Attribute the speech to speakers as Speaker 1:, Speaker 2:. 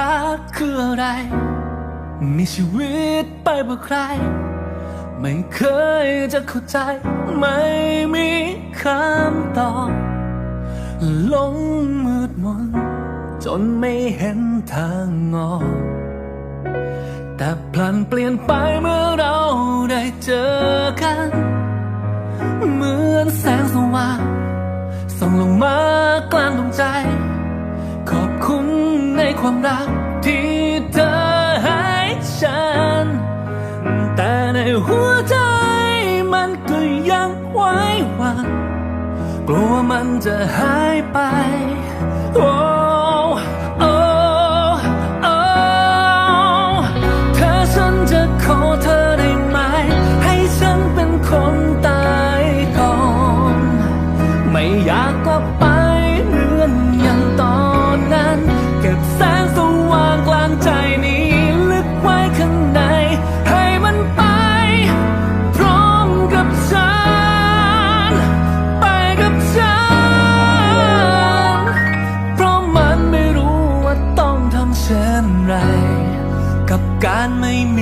Speaker 1: ักคืออะไร มีชีวิตไปเพื่อใคร ไม่เคยจะเข้าใจ ไม่มีคำตอบหลงมืดมน จนไม่เห็นทางออกแต่พลันเปลี่ยนไปเมื่อเราได้เจอกัน เหมือนแสงสว่างส่องลงมากลางดวงใจ ขอบคุณ ความรักที่เธอให้ฉัน แต่ในหัวใจมันก็ยังไว้วัน กลัวมันจะหายไป โอ้านไม่มี